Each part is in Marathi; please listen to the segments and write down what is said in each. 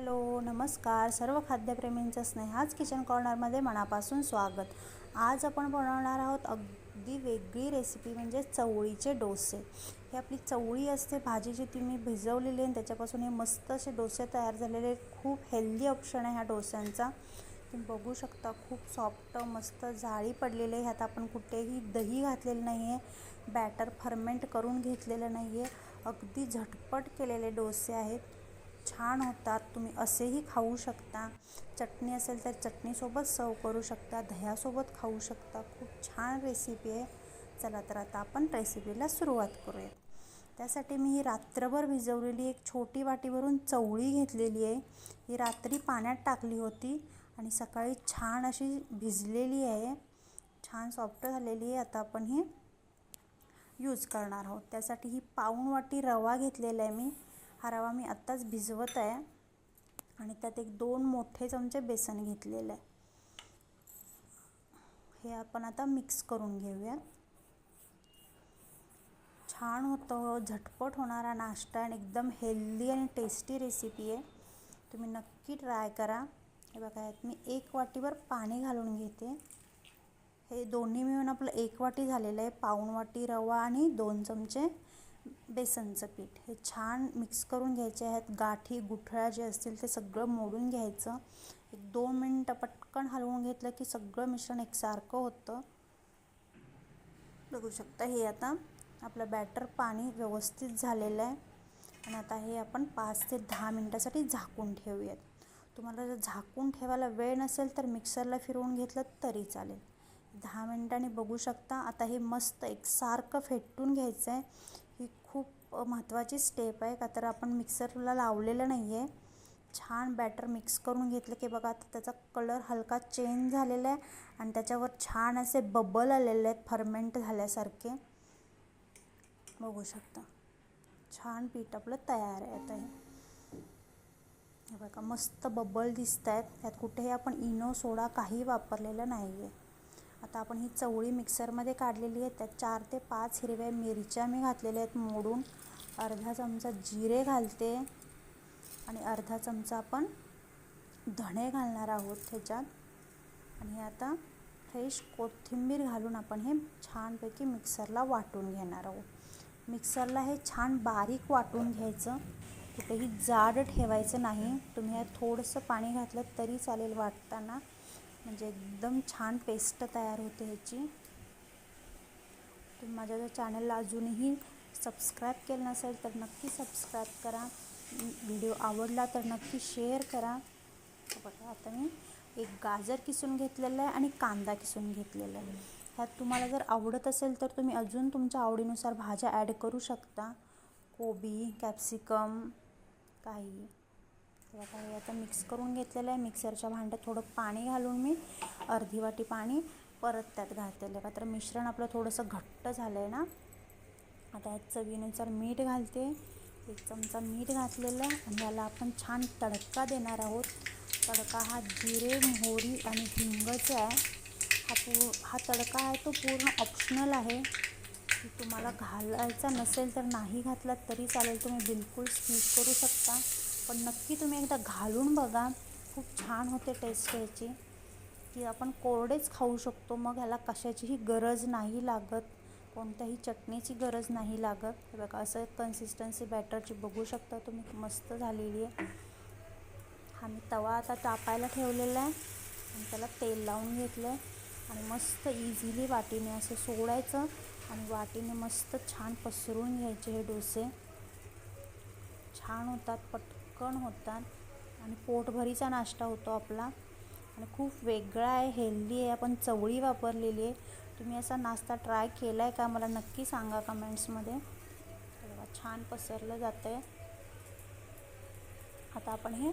हॅलो नमस्कार. सर्व खाद्यप्रेमींचं स्नेहाज किचन कॉर्नरमध्ये मनापासून स्वागत. आज आपण बनवणार आहोत अगदी वेगळी रेसिपी म्हणजे चवळीचे डोसे. हे आपली चवळी असते भाजी जी तुम्ही भिजवलेली आणि त्याच्यापासून हे मस्त असे डोसे तयार झालेले. खूप हेल्दी ऑप्शन आहे ह्या डोस्यांचा. तुम्ही बघू शकता खूप सॉफ्ट मस्त जाळी पडलेले आहे. ह्यात आपण कुठेही दही घातलेलं नाही आहे बॅटर फर्मेंट करून घेतलेलं नाही आहे अगदी झटपट केलेले डोसे आहेत. छान होतात. तुम्ही असेही खाऊ शकता. चटणी असेल तर चटणीसोबत सर्व करू शकता. दह्यासोबत खाऊ शकता. खूप छान रेसिपी आहे. चला तर आता आपण रेसिपीला सुरुवात करूया त्यासाठी मी ही रात्रभर भिजवलेली एक छोटी वाटीवरून चवळी घेतलेली आहे. ही रात्री पाण्यात टाकली होती आणि सकाळी छान अशी भिजलेली आहे. छान सॉफ्ट झालेली आहे. आता आपण ही यूज करणार आहोत. त्यासाठी ही पाऊण वाटी रवा घेतलेला आहे मी. हा रवा मी आत्ताच भिजवत आहे. आणि त्यात एक दोन मोठे चमचे बेसन घेतलेलं आहे. हे आपण आता मिक्स करून घेऊया. छान होतं झटपट होणारा नाश्ता आणि एकदम हेल्दी आणि टेस्टी रेसिपी आहे. तुम्ही नक्की ट्राय करा. हे बघा यात मी एक वाटीवर पाणी घालून घेते. हे दोन्ही मिळून आपलं एक वाटी झालेलं आहे. पाऊण वाटी रवा आणि दोन चमचे बेसनचं पीठ. हे छान मिक्स करून घ्यायचे आहेत. गाठी गुठळ्या जे असतील ते सगळं मोडून घ्यायचं. एक दोन मिनटं पटकन हलवून घेतलं की सगळं मिश्रण एकसारखं होतं. बघू शकता हे आता आपलं बॅटर पाणी व्यवस्थित झालेलं आहे. आणि आता हे आपण पाच ते दहा मिनटासाठी झाकून ठेवूयात. तुम्हाला जर झाकून ठेवायला वेळ नसेल तर मिक्सरला फिरवून घेतलं तरी चालेल. दहा मिनटांनी बघू शकता. आता हे मस्त एकसारखं फेटून घ्यायचं आहे. महत्त्वाची स्टेप आहे. का तर आपण मिक्सरला लावलेलं नाही आहे छान बॅटर मिक्स करून घेतलं की बघा आता त्याचा कलर हलका चेंज झालेला आहे आणि त्याच्यावर छान असे बबल आलेले आहेत फर्मेंट झाल्यासारखे. बघू शकता. छान पीठ आपलं तयार आहे आता हे. बघा मस्त बबल दिसत आहेत त्यात कुठेही आपण इनो सोडा काही वापरलेलं नाही आहे आता आपण ही चवळी मिक्सरमध्ये काढलेली आहे. त्यात चार ते पाच हिरव्या मिरच्या मी घातलेल्या आहेत मोडून. अर्धा चमचा जिरे घालते आणि अर्धा चमचा आपण धणे घालणार आहोत ह्याच्यात. आणि आता फ्रेश कोथिंबीर घालून आपण हे छानपैकी मिक्सरला वाटून घेणार आहोत. मिक्सरला हे छान बारीक वाटून घ्यायचं. कुठेही जाड ठेवायचं नाही. तुम्ही यात थोडंसं पाणी घातलं तरी चालेल वाटताना. म्हणजे एकदम छान पेस्ट तयार होते ह्याची. तुम्ही माझ्या जर चॅनलला अजूनही सबस्क्राईब केलं नसेल तर नक्की सबस्क्राईब करा. व्हिडिओ आवडला तर नक्की शेअर करा. बघा आता मी एक गाजर किसून घेतलेलं आहे आणि कांदा किसून घेतलेला आहे. ह्यात तुम्हाला जर आवडत असेल तर तुम्ही अजून तुमच्या आवडीनुसार भाज्या ॲड करू शकता. कोबी कॅप्सिकम काही. आता हे आता मिक्स करून घेतलेलं आहे. मिक्सरच्या भांड्यात थोडं पाणी घालून मी अर्धी वाटी पाणी परत त्यात घातलेलं आहे. का तर मिश्रण आपलं थोडंसं घट्ट झालं आहे ना. आता यात चवीनुसार मीठ घालते. एक चमचा मीठ घातलेलं आहे आणि याला आपण छान तडका देणार आहोत. तडका हा जिरे मोहरी आणि हिंगचा आहे. हा पू हा तडका आहे तो पूर्ण ऑप्शनल आहे. की तुम्हाला घालायचा नसेल तर नाही घातलात तरी चालेल. तुम्ही बिलकुल स्किप करू शकता. पण नक्की तुम्ही एकदा घालून बघा. खूप छान होते टेस्ट याची. की आपण कोरडेच खाऊ शकतो. मग ह्याला कशाचीही गरज नाही लागत. कोणत्याही चटणीची गरज नाही लागत. हे बघा असं कन्सिस्टन्सी बॅटरची बघू शकता तुम्ही. मस्त झालेली आहे. हा मी तवा आता तापायला ठेवलेला आहे. आणि त्याला तेल लावून घेतलं आहे आणि मस्त इझिली वाटीने असं सोडायचं. आणि वाटीने मस्त छान पसरून घ्यायचे हे डोसे. छान होतात पट पटकन होतात आणि पोटभरीचा नाश्ता होतो आपला. आणि खूप वेगळा आहे हेल्दी आहे. आपण चवळी वापरलेली आहे. तुम्ही असा नाश्ता ट्राय केला आहे का? मला नक्की सांगा कमेंट्समध्ये बघा छान पसरलं जातं आहे आता आपण हे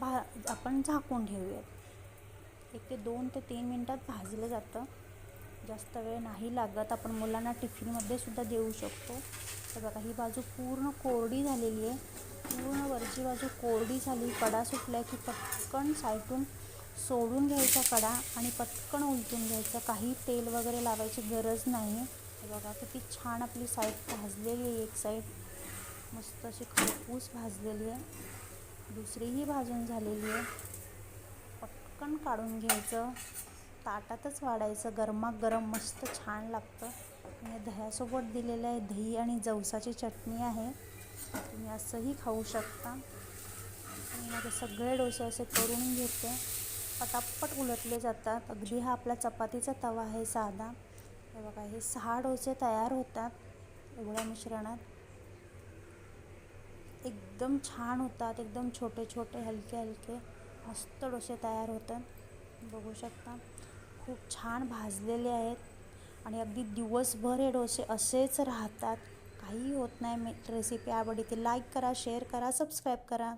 भा आपण झाकून ठेवूयात. एक ते दोन ते तीन मिनटात भाजलं जातं. जास्त वेळ नाही लागत. आपण मुलांना टिफिनमध्ये सुद्धा देऊ शकतो. तर बघा ही बाजू पूर्ण कोरडी झालेली आहे. पूर्ण वरची बाजू कोरडी झाली. कडा सुटल्या की पटकन साईटून सोडून घ्यायचा कडा आणि पटकन उलटून घ्यायचं. काही तेल वगैरे लावायची गरज नाही. बघा किती छान आपली साईड भाजलेली आहे. एक साईड मस्त अशी खरपूस भाजलेली आहे. दुसरीही भाजून झालेली आहे. पटकन काढून घ्यायचं. ताटातच वाढायचं. गरमागरम मस्त छान लागतं. आणि दह्यासोबत दिलेलं आहे दही आणि जवसाची चटणी आहे. तुम्ही असंही खाऊ शकता. मी माझे सगळे डोसे असे करून घेते. पटापट उलटले जातात. अगदी हा आपला चपातीचा तवा आहे साधा. हे बघा हे सहा डोसे तयार होतात एवढ्या मिश्रणात. एकदम छान होतात एकदम छोटे छोटे हलके हलके. मस्त डोसे तयार होतात. बघू शकता. खूप छान भाजलेले आहेत. आणि अगदी दिवसभर हे डोसे असेच राहतात. काही होत नाही. मी रेसिपी आवडली लाईक करा शेअर करा सबस्क्राईब करा.